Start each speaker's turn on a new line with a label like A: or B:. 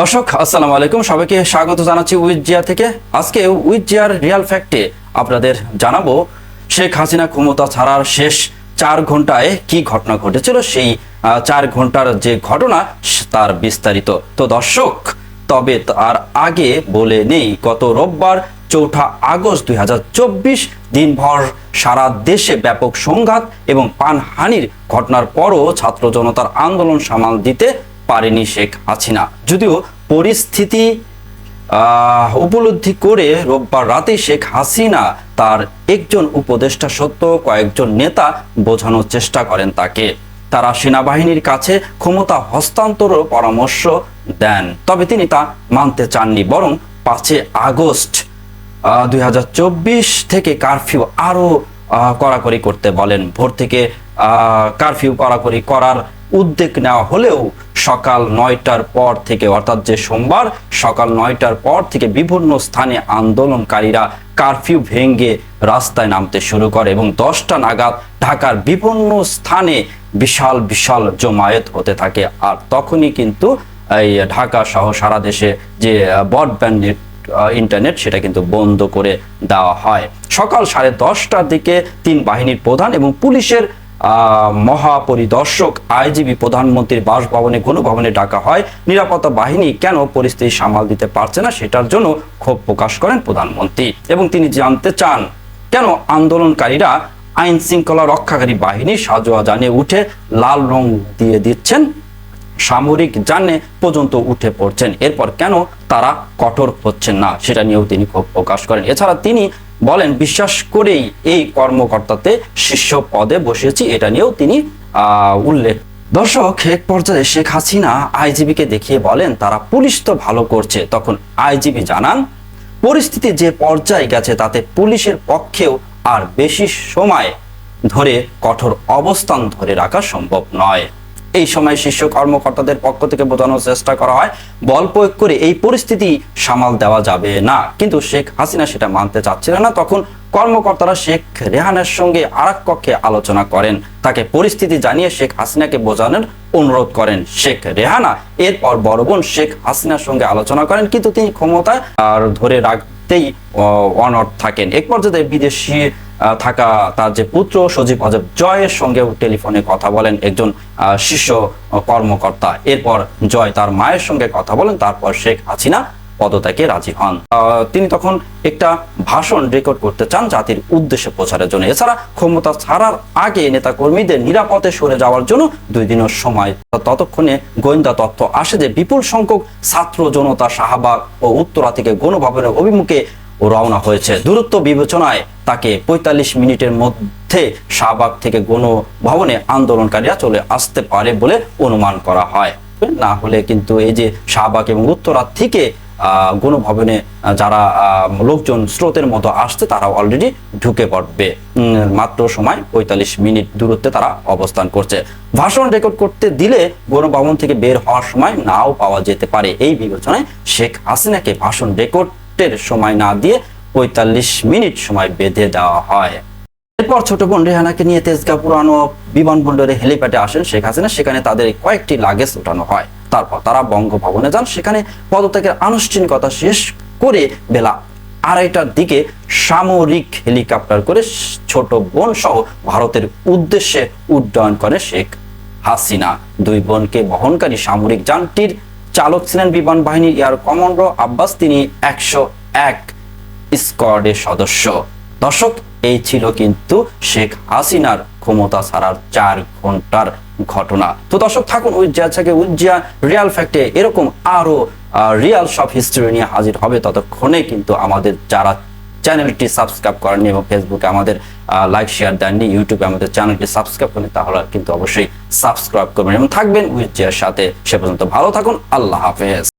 A: দর্শক, আসসালামু আলাইকুম। সবাইকে স্বাগত জানাচ্ছি উইজিয়া থেকে। আজকে উইজিয়ার রিয়াল ফ্যাক্টে আপনাদের জানাব, শেখ হাসিনা ক্ষমতা ছাড়ার শেষ চার ঘন্টায় কি ঘটনা ঘটেছিল? সেই চার ঘণ্টার যে ঘটনা, তার বিস্তারিত। তো দর্শক, তবে তার আগে বলে নেই, গত রোববার চৌঠা আগস্ট দুই হাজার চব্বিশ দিনভর সারা দেশে ব্যাপক সংঘাত এবং পানহানির ঘটনার পরও ছাত্র জনতার আন্দোলন সামাল দিতে পারেনি শেখ হাসিনা। যদিও পরিস্থিতি উপলব্ধি করে রোববার রাতে শেখ হাসিনা তার একজন উপদেষ্টা সত্ত্বেও কয়েকজন নেতা বোঝানোর চেষ্টা করেন তাকে। তারা সেনাবাহিনীর কাছে ক্ষমতা হস্তান্তরের পরামর্শ দেন তবে তিনি তা মানতে চাননি বরং পাঁচে আগস্ট দুই হাজার চব্বিশ থেকে কারফিউ আরও আহ, কড়াকড়ি করতে বলেন। ভোর থেকে কারফিউ কড়াকড়ি করার উদ্যোগ নেওয়া হলেও সকাল নয়টার পর থেকে, অর্থাৎ যে সোমবার সকাল নয়টার পর থেকে বিভিন্ন স্থানে আন্দোলনকারীরা কারফিউ ভেঙে রাস্তায় নামতে শুরু করে এবং দশটা নাগাদ ঢাকার বিভিন্ন স্থানে বিশাল বিশাল জমায়েত হতে থাকে। আর তখনই কিন্তু এই ঢাকা সহ সারা দেশে যে ব্রডব্যান্ড নেট ইন্টারনেট সেটা কিন্তু বন্ধ করে দেওয়া হয়। সকাল সাড়ে দশটার দিকে তিন বাহিনীর প্রধান এবং পুলিশের মহাপরিদর্শক আইজিবি প্রধানমন্ত্রীর বাসভবনে, গণভবনে ডাকা হয়। নিরাপত্তা বাহিনী কেন পরিস্থিতি সামাল দিতে পারছে না সেটার জন্য ক্ষোভ প্রকাশ করেন প্রধানমন্ত্রী। এবং তিনি জানতে চান, কেন আন্দোলনকারীরা আইন শৃঙ্খলা রক্ষাকারী বাহিনী সাজোয়া জানিয়ে উঠে লাল রং দিয়ে দিচ্ছেন। সামরিক জানে পর্যন্ত উঠে পড়ছেন। এরপর কেন তারা কঠোর হচ্ছেন না, সেটা নিয়েও তিনি ক্ষোভ প্রকাশ করেন। এছাড়া তিনি বলেন, বিশ্বাস করেই এই কর্মকর্তাতে শীর্ষ পদে বসেছি, এটা নিয়েও তিনি উল্লেখ। দর্শক, এক পর্যায়ে শেখ হাসিনা আইজিবিকে দেখিয়ে বলেন, তারা পুলিশ তো ভালো করছে। তখন আইজিবি জানান, পরিস্থিতি যে পর্যায়ে গেছে, তাতে পুলিশের পক্ষেও আর বেশি সময় ধরে কঠোর অবস্থান ধরে রাখা সম্ভব নয়। এই সময় শীর্ষ কর্মকর্তাদের পক্ষ থেকে বোঝানোর চেষ্টা করা হয়, বল প্রয়োগ করে এই পরিস্থিতি সামাল দেওয়া যাবে না। কিন্তু শেখ হাসিনা সেটা মানতে চাচ্ছিলেন না। তখন কর্মকর্তারা শেখ রেহানের সঙ্গে আর কক্ষে আলোচনা করেন। তাকে পরিস্থিতি জানিয়ে শেখ হাসিনাকে বোঝানোর অনুরোধ করেন শেখ রেহানা। এরপর বড় বোন শেখ হাসিনার সঙ্গে আলোচনা করেন, কিন্তু তিনি ক্ষমতায় আর ধরে রাখতেই অনড় থাকেন। এক পর্যায়ে বিদেশি থাকা তার যে পুত্র সজীব অজব জয়ের সঙ্গেও টেলিফোনে কথা বলেন একজন শীর্ষ কর্মকর্তা। এরপর জয় তার মায়ের সঙ্গে কথা বলেন, তারপর শেখ হাসিনা পদত্যাগে রাজি হন। তিনি তখন একটা ভাষণ রেকর্ড করতে চান জাতির উদ্দেশ্যে প্রচারের জন্য। এছাড়া ক্ষমতা ছাড়ার আগে নেতা কর্মীদের নিরাপদে সরে যাওয়ার জন্য দুই দিনের সময় ততক্ষণে গোয়েন্দা তথ্য আসে যে বিপুল সংখ্যক ছাত্র, জনতা, শাহবাগ ও উত্তরা থেকে গণভবনের অভিমুখে রওনা হয়েছে। দূরত্ব বিবেচনায় তাকে পঁয়তাল্লিশ মিনিটের মধ্যে শাহবাগ থেকে গণভবনে আন্দোলনকারীরা চলে আসতে পারে বলে অনুমান করা হয়। না হলে কিন্তু এই যে শাহবাগ এবং উত্তরা থেকে গণভবনে যারা লোকজন, স্রোতের মতো আসছে তারা অলরেডি ঢুকে পড়বে। মাত্র সময় পঁয়তাল্লিশ মিনিট দূরত্বে তারা অবস্থান করছে। ভাষণ রেকর্ড করতে দিলে গণভবন থেকে বের হওয়ার সময় নাও পাওয়া যেতে পারে। এই বিবেচনায় শেখ হাসিনাকে ভাষণ রেকর্ডের সময় না দিয়ে পঁয়তাল্লিশ মিনিট সময় বেঁধে দেওয়া হয়। এরপর ছোট বোন রেহানাকে নিয়ে তেজগাঁ পুরানো বিমানবন্দরে হেলিপ্যাডে আসেন শেখ হাসিনা। সেখানে তাদের কয়েকটি লাগেজ ওঠানো হয়। তারপর তারা বঙ্গভবনে যান। সেখানে পদত্যাগের আনুষ্ঠানিকতা শেষ করে বেলা আড়াইটার দিকে সামরিক হেলিকপ্টার করে ছোট বোন সহ ভারতের উদ্দেশ্যে উড্ডয়ন করে শেখ হাসিনা। দুই বোনকে বহনকারী সামরিক যানটির চালক ছিলেন বিমান বাহিনীর এয়ার কমান্ডো আব্বাস, তিনি একশো এক স্কোয়াডের সদস্য। দর্শক, এই ছিল কিন্তু শেখ হাসিনার ক্ষমতা ছাড়ার চার ঘণ্টার ঘটনা। তো দর্শক, থাকুন উজ্জা থেকে উজ্জিয়া রিয়াল ফ্যাক্টে। এরকম আরও রিয়াল সব হিস্ট্রি নিয়ে হাজির হবে ততক্ষণে, কিন্তু আমাদের যারা চ্যানেলটি সাবস্ক্রাইব করেননি এবং ফেসবুকে আমাদের লাইক শেয়ার দেননি ইউটিউবে আমাদের চ্যানেলটি সাবস্ক্রাইব করেন তাহলে কিন্তু অবশ্যই সাবস্ক্রাইব করবেন এবং থাকবেন উইথ উজ্জার সাথে। সে পর্যন্ত ভালো থাকুন, আল্লাহ হাফেজ।